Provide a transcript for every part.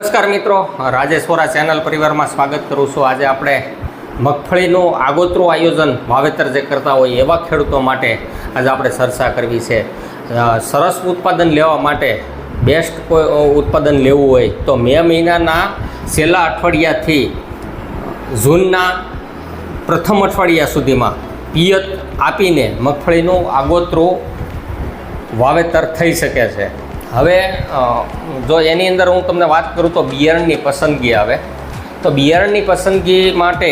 નમસ્કાર મિત્રો રાજેશ્વરા ચેનલ પરિવારમાં સ્વાગત કરું છું. આજે આપણે મગફળીનું આગોતરું આયોજન વાવેતર જે કરતા હોય એવા ખેડૂતો માટે આજે આપણે ચર્ચા કરવી છે. સરસ ઉત્પાદન લેવા માટે બેસ્ટ કોઈ ઉત્પાદન લેવું હોય તો મે મહિનાના છેલ્લા અઠવાડિયાથી જૂનના પ્રથમ અઠવાડિયા સુધીમાં પિયત આપીને મગફળીનું આગોતરું વાવેતર થઈ શકે છે. હવે જો એની અંદર હું તમને વાત કરું તો બિયારણની પસંદગી આવે. તો બિયારણની પસંદગી માટે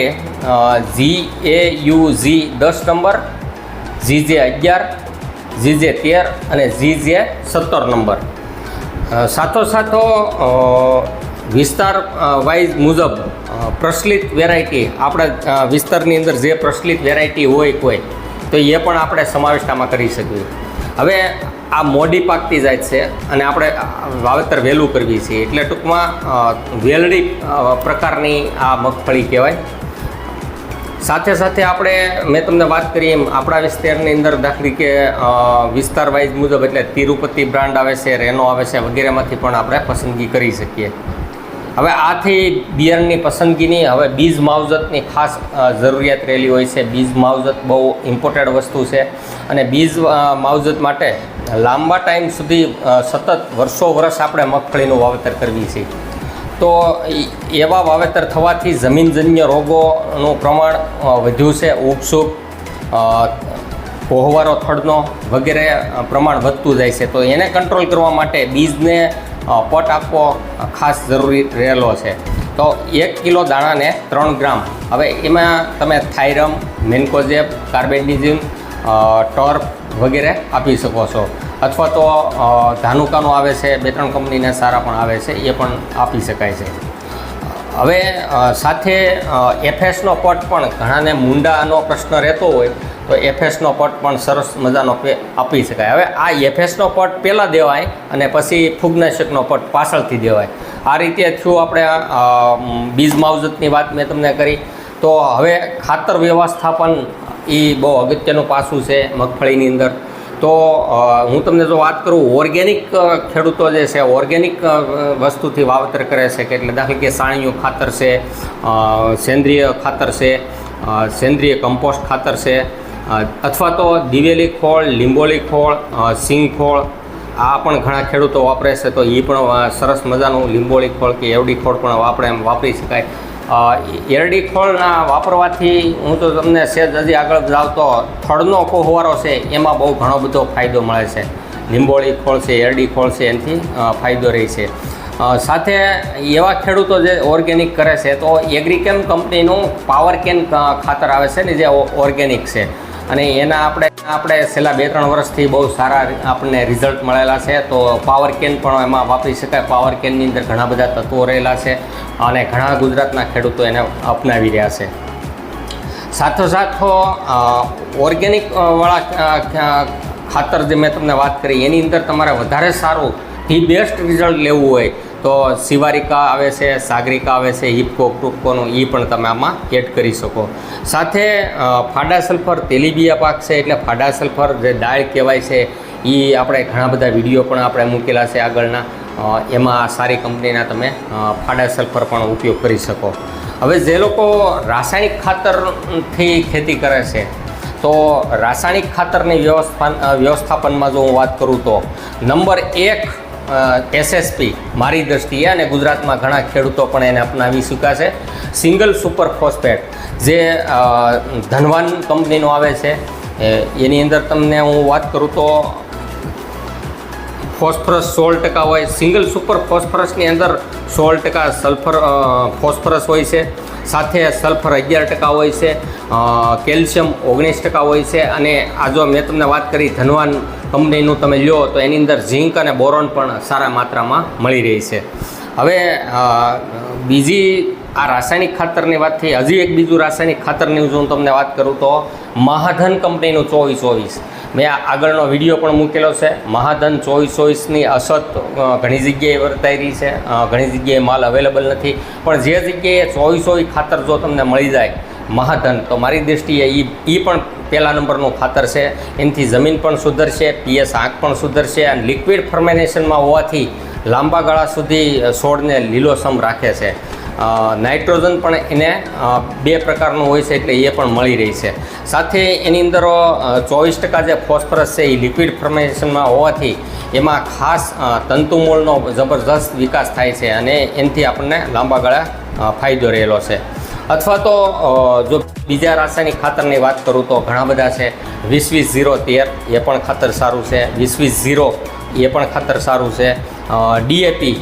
જી એ યુ ઝી દસ નંબર, જી જે અગિયાર, જી જે તેર અને જી જે સત્તર નંબર. સાથો સાથોસાથો વિસ્તાર વાઇઝ મુજબ પ્રચલિત વેરાયટી, આપણા વિસ્તારની અંદર જે પ્રચલિત વેરાયટી હોય કોઈ, તો એ પણ આપણે સમાવિષ્ટામાં કરી શકીએ. હવે આ મોડી પાકતી જાય છે અને આપણે વાવેતર વહેલું કરવી છીએ એટલે ટૂંકમાં વેલડી પ્રકારની આ મગફળી કહેવાય. સાથે સાથે આપણે, મેં તમને વાત કરી એમ, આપણા વિસ્તારની અંદર દાખલી કે વિસ્તાર વાઇઝ મુજબ એટલે તિરુપતિ બ્રાન્ડ આવે છે, રેનો આવે છે વગેરેમાંથી પણ આપણે પસંદગી કરી શકીએ. હવે આથી બિયરની પસંદગીની હવે બીજ માવજતની ખાસ જરૂરિયાત રહેલી હોય છે. બીજ માવજત બહુ ઇમ્પોર્ટન્ટ વસ્તુ છે. અને બીજ માવજત માટે લાંબા ટાઈમ સુધી સતત વર્ષો વર્ષ આપણે મગફળીનું વાવેતર કરવી છે. તો એવા વાવેતર થવાથી જમીનજન્ય રોગોનું પ્રમાણ વધ્યું છે. ઉપસુપ કોહવારો થડનો વગેરે પ્રમાણ વધતું જાય છે. તો એને કંટ્રોલ કરવા માટે બીજને પટ આપવો ખાસ જરૂરી રહેલો છે. તો એક કિલો દાણાને ત્રણ ગ્રામ. હવે એમાં તમે થાઇરમ મેન્કોઝેપ કાર્બેન્ડિઝિમ ટર્ફ વગેરે આપી શકો છો. અથવા તો ધાનુકાનું આવે છે, બે ત્રણ કંપનીના સારા પણ આવે છે, એ પણ આપી શકાય છે. હવે સાથે એફએસનો પટ પણ ઘણાને મુંડાનો પ્રશ્ન રહેતો હોય, તો એફએસનો પટ પણ સરસ મજાનો આપી શકાય. હવે આ એફએસનો પટ પહેલાં દેવાય અને પછી ફૂગનાશકનો પટ પાછળથી દેવાય. આ રીતે થયું આપણે બીજ માવજતની વાત મેં તમને કરી. તો હવે ખાતર વ્યવસ્થાપન એ બહુ અગત્યનું પાસું છે મગફળીની અંદર. તો હું તમને જો વાત કરું, ઓર્ગેનિક ખેડૂતો જે છે, ઓર્ગેનિક વસ્તુથી વાવતર કરે છે કે એટલે દાખલા કે સાણિયું ખાતર છે સેન્દ્રિય ખાતર છે સેન્દ્રિય કમ્પોસ્ટ ખાતર છે અથવા તો દિવેલી ખોળ, લીંબોળી ખોળ સિંગ ખોળ, આ પણ ઘણા ખેડૂતો વાપરે છે, તો એ પણ સરસ મજાનું લીંબોળી ખોળ કે એવડી ખોળ પણ વાપરે એમ વાપરી શકાય. એરડી ખોળના વાપરવાથી હું તો તમને સેજ હજી આગળ જાવ તો થડનો કોહવારો છે, એમાં બહુ ઘણો બધો ફાયદો મળે છે. લીંબોળી ખોળ છે, એરડી ખોળ છે, એનાથી ફાયદો રહે છે. સાથે એવા ખેડૂતો જે ઓર્ગેનિક કરે છે, તો એગ્રીકેમ કંપનીનું પાવર કેન ખાતર આવે છે ને જે ઓર્ગેનિક છે. અને એના આપણે આપણે છેલ્લા બે ત્રણ વર્ષથી બહુ સારા આપણને રિઝલ્ટ મળેલા છે. તો પાવર કેન પણ એમાં વાપરી શકાય. પાવર કેનની અંદર ઘણા બધા તત્વો રહેલા છે અને ઘણા ગુજરાતના ખેડૂતો એને અપનાવી રહ્યા છે. સાથોસાથ ઓર્ગેનિક વાળા ખાતર જે મેં તમને વાત કરી, એની અંદર તમારે વધારે સારું, થી બેસ્ટ રિઝલ્ટ લેવું હોય તો શિવારિકા આવે છે, સાગરિકા આવે છે હિપકો ક્રુપકોનું એ પણ તમે આમાં એડ કરી શકો. સાથે ફાડા સલ્ફર તેલીબિયા પાક છે એટલે ફાડા સલ્ફર જે દાળ કહેવાય છે એ આપણે ઘણા બધા વીડિયો પણ આપણે મૂકેલા છે આગળના. એમાં સારી કંપનીના તમે ફાડા સલ્ફર પણ ઉપયોગ કરી શકો. હવે જે લોકો રાસાયણિક ખાતરથી ખેતી કરે છે, તો રાસાયણિક ખાતરની વ્યવસ્થા, વ્યવસ્થાપનમાં જો હું વાત કરું તો, નંબર એક એસએસપી મારી દ્રષ્ટિએ અને ગુજરાતમાં ઘણા ખેડૂતો પણ એને અપનાવી છે. સિંગલ સુપર ફોસ્ફેટ જે ધનવાન કંપનીનો આવે છે. એની અંદર તમને હું વાત કરું તો ફોસ્ફરસ સોળ ટકા હોય સિંગલ સુપર ફોસ્ફરસની અંદર સોળ ટકા સલ્ફર ફોસ્ફરસ હોય છે. સાથે સલ્ફર અગિયાર ટકા હોય છે. કેલ્શિયમ ઓગણીસ ટકા હોય છે. અને આ જો મેં તમને વાત કરી ધનવાન કંપનીનું તમે લ્યો તો એની અંદર ઝીંક અને બોરોન પણ સારા માત્રામાં મળી રહી છે. હવે બીજી આ રાસાયણિક ખાતરની વાત થઈ, હજી એક બીજું રાસાયણિક ખાતરની જો હું તમને વાત કરું તો મહાધન કંપનીનું ચોવીસ ચોવીસ. મેં આગળનો વીડિયો પણ મૂકેલો છે. મહાધન ચોવીસ ચોવીસની અસત ઘણી જગ્યાએ વર્તાઈ રહી છે. ઘણી જગ્યાએ માલ અવેલેબલ નથી. પણ જે જગ્યાએ ચોવીસ ચોવીસ ખાતર જો તમને મળી જાય મહાધન તો મારી દૃષ્ટિએ એ એ પણ પહેલા નંબરનું ખાતર છે. એનાથી જમીન પણ સુધરશે, પીએસ આંખ પણ સુધરશે અને લિક્વિડ ફર્મેનેશનમાં હોવાથી લાંબા ગાળા સુધી છોડને લીલોસમ રાખે છે. નાઇટ્રોજન પણ એને બે પ્રકારનું હોય છે એટલે એ પણ મળી રહી છે. સાથે એની અંદર ચોવીસ ટકા જે ફોસ્ફરસ છે એ લિક્વિડ ફર્મેશનમાં હોવાથી એમાં ખાસ તંતુમૂળનો જબરજસ્ત વિકાસ થાય છે અને એનાથી આપણને લાંબા ગાળા ફાયદો રહેલો છે. અથવા તો જો બીજા રાસાયણિક ખાતરની વાત કરું તો ઘણા બધા છે. વીસ વીસ ઝીરો તેર, એ પણ ખાતર સારું છે. વીસ વીસ ઝીરો, એ પણ ખાતર સારું છે. ડીએપી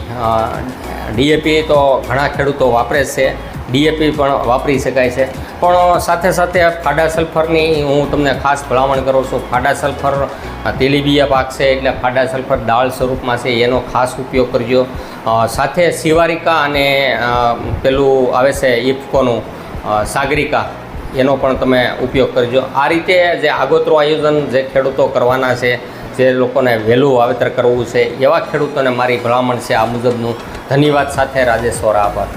ડીએપી તો ઘણા ખેડૂતો વાપરે છે. ડીએપી પણ વાપરી શકાય છે. પણ સાથે સાથે ફાડા સલ્ફરની હું તમને ખાસ ભલામણ કરું છું. ફાડા સલ્ફર, તેલીબિયા પાક છે એટલે ફાડા સલ્ફર દાળ સ્વરૂપમાં છે. એનો ખાસ ઉપયોગ કરજો. સાથે શિવારિકા અને પેલું આવે છે ઇફકોનું સાગરિકા, એનો પણ તમે ઉપયોગ કરજો. આ રીતે જે આગોતરું આયોજન જે ખેડૂતો કરવાના છે, જે લોકોને વહેલું વાવેતર કરવું છે, એવા ખેડૂતોને મારી ભલામણ છે. આ મુજબનું ધન્યવાદ સાથે રાજેશ્વર આભાર.